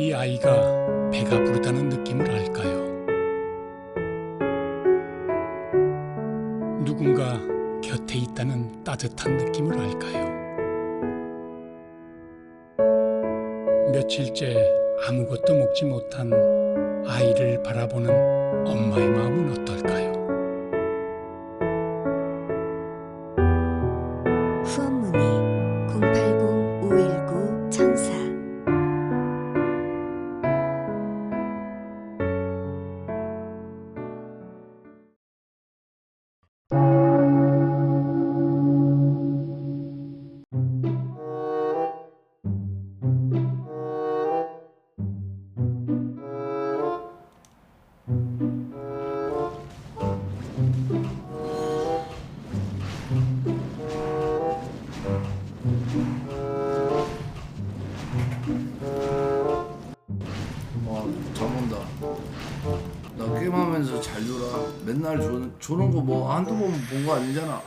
이 아이가 배가 부르다는 느낌을 알까요? 누군가 곁에 있다는 따뜻한 느낌을 알까요? 며칠째 아무것도 먹지 못한 아이를 바라보는 엄마의 마음은 어떨까요? 맨날 조, 조는 거 뭐 한두 번 본 거 아니잖아.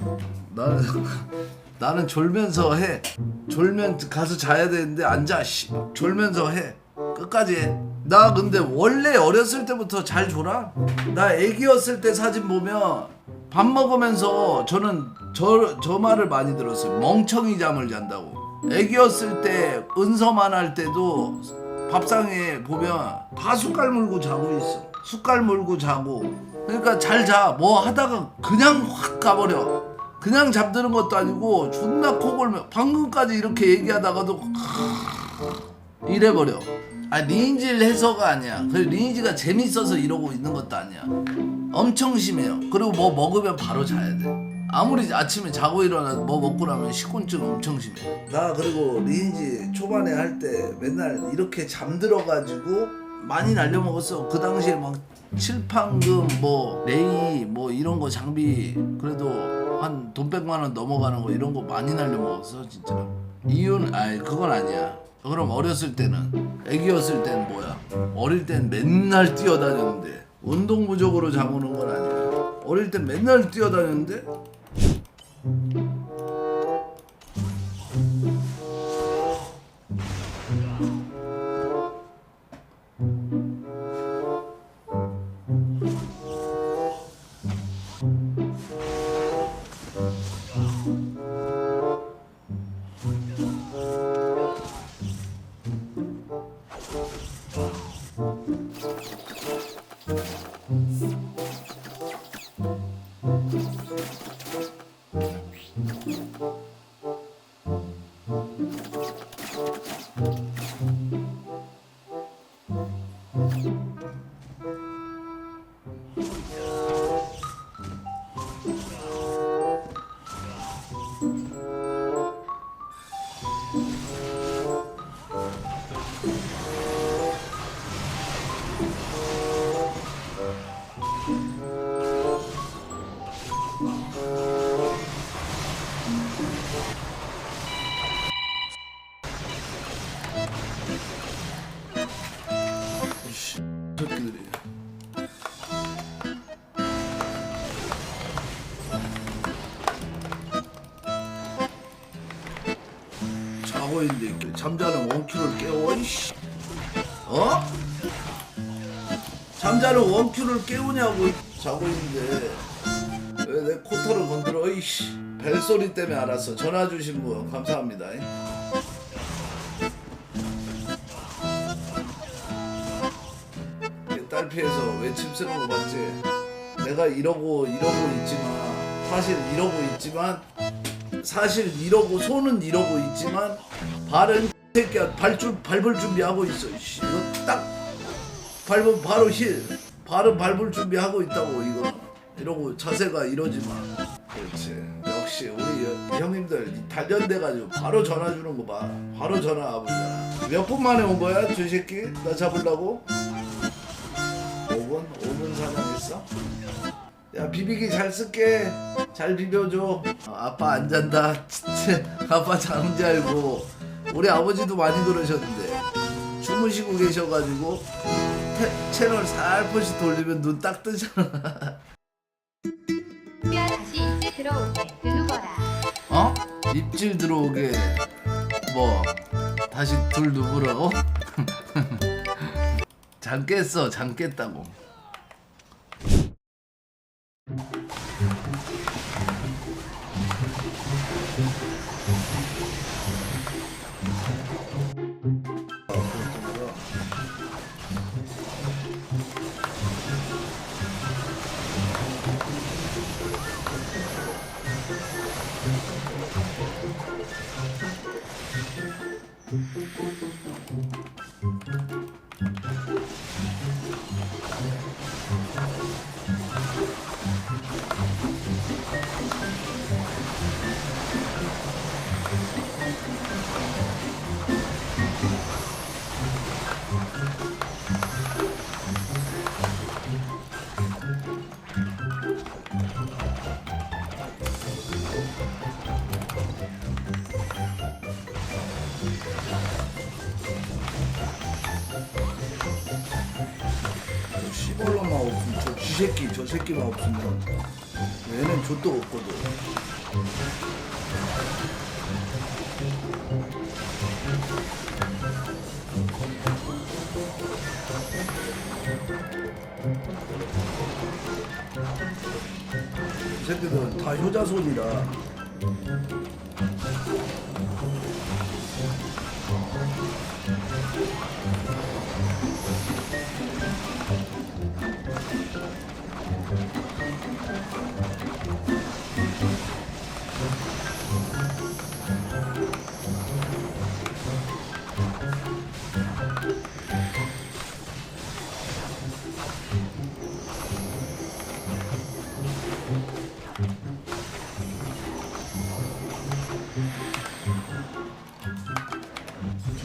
나는 나는 졸면서 해. 졸면 가서 자야 되는데 앉아. 씨. 졸면서 해. 끝까지 해. 나 근데 원래 어렸을 때부터 잘 졸아. 나 애기였을 때 사진 보면 밥 먹으면서 저는 저, 저 말을 많이 들었어요. 멍청이 잠을 잔다고. 애기였을 때 은서만 할 때도 밥상에 보면 다 숟갈 물고 자고 있어. 숟갈 물고 자고. 그러니까 잘 자. 뭐 하다가 그냥 확 가버려. 그냥 잠드는 것도 아니고 존나 코 골며 방금까지 이렇게 얘기하다가도 이래버려. 아 리니지를 해서가 아니야. 그 리니지가 재밌어서 이러고 있는 것도 아니야. 엄청 심해요. 그리고 뭐 먹으면 바로 자야 돼. 아무리 아침에 자고 일어나 뭐 먹고 나면 식곤증 엄청 심해. 나 그리고 리니지 초반에 할 때 맨날 이렇게 잠들어가지고 많이 날려 먹었어. 그 당시에 막 칠판금 뭐 레이 뭐 이런 거 장비 그래도 한 돈 백만 원 넘어가는 거 이런 거 많이 날려 먹었어 진짜. 이유는 아이 그건 아니야. 그럼 어렸을 때는 애기였을 때는 뭐야? 어릴 땐 맨날 뛰어다녔는데 운동 부족으로 잠오는 건 아니야. 어릴 땐 맨날 뛰어다녔는데 이 있는데 잠자는 원큐를 깨워 이씨. 어? 잠자는 원큐를 깨우냐고 이- 자고 있는데 왜 내 코털을 건드려 이씨. 벨소리 때문에 알았어. 전화 주신 분. 감사합니다. 딸 피해서 외침 쓰는 거 봤지? 내가 이러고 이러고 있지만 사실 이러고 있지만 사실 이러고 손은 이러고 있지만 발은 새끼야 발줄 밟을 준비하고 있어. 씨, 이거 딱 밟으면 바로 힐. 발은 밟을 준비하고 있다고 이거. 이러고 자세가 이러지만 그렇지. 역시 우리 여- 형님들 이 단련돼가지고 바로 전화 주는 거 봐. 바로 전화 와보잖아. 몇 분 만에 온 거야, 저 새끼? 나 잡으려고? 5분? 5분 사냥했어? 야 비비기 잘 쓸게. 잘 비벼줘. 어, 아빠 안 잔다. 진짜 아빠 잠잘 알고. 우리 아버지도 많이 그러셨는데. 주무시고 계셔가지고 태- 채널 살포시 돌리면 눈 딱 뜨잖아. 뼈 다시 이제 들어오게. 누구거라. 어? 입질 들어오게. 뭐 다시 둘 누구라고? 잘 깼어. 잘 깼다고 저 쥐새끼 저 새끼만 없으면 얘는 좆도 없거든. 이 새끼들은 다 효자손이라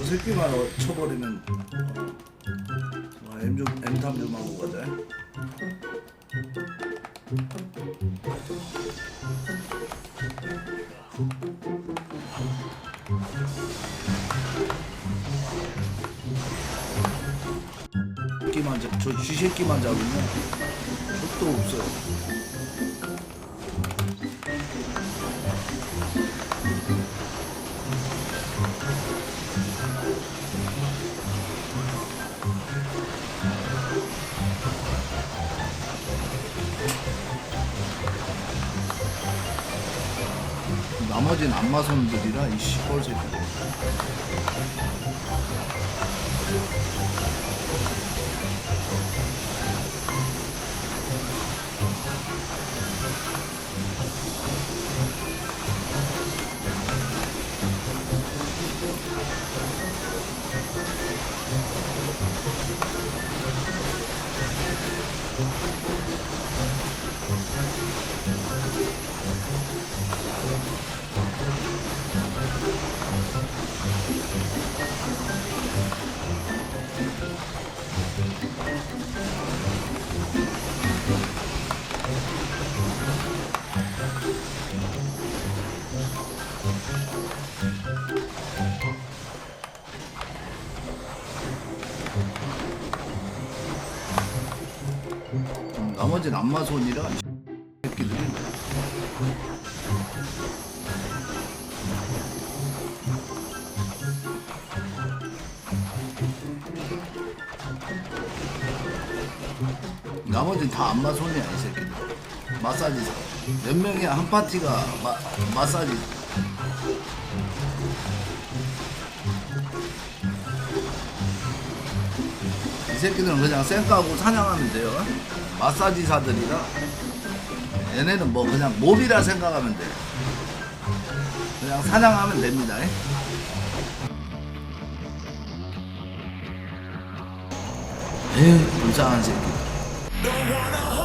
새끼만 어- 쳐버리면 어. 와, M 좀 M 탐 좀 하고 가자. 새끼만 잡, 저 쥐새끼만 잡으면 족도 없어요. 나머지는 안마선들이라 이 시벌 새끼들. 나머지는 안마손이라 이 새끼들이. 나머지는 다 안마손이야 이 새끼들. 마사지사. 몇 명이야 한 파티가 마, 마사지. 이 새끼들은 그냥 쌩까고 사냥하면 돼요. 마사지사들이라 얘네는 뭐 그냥 몹이라 생각하면 돼. 그냥 사냥하면 됩니다. 에휴, 불쌍한 새끼.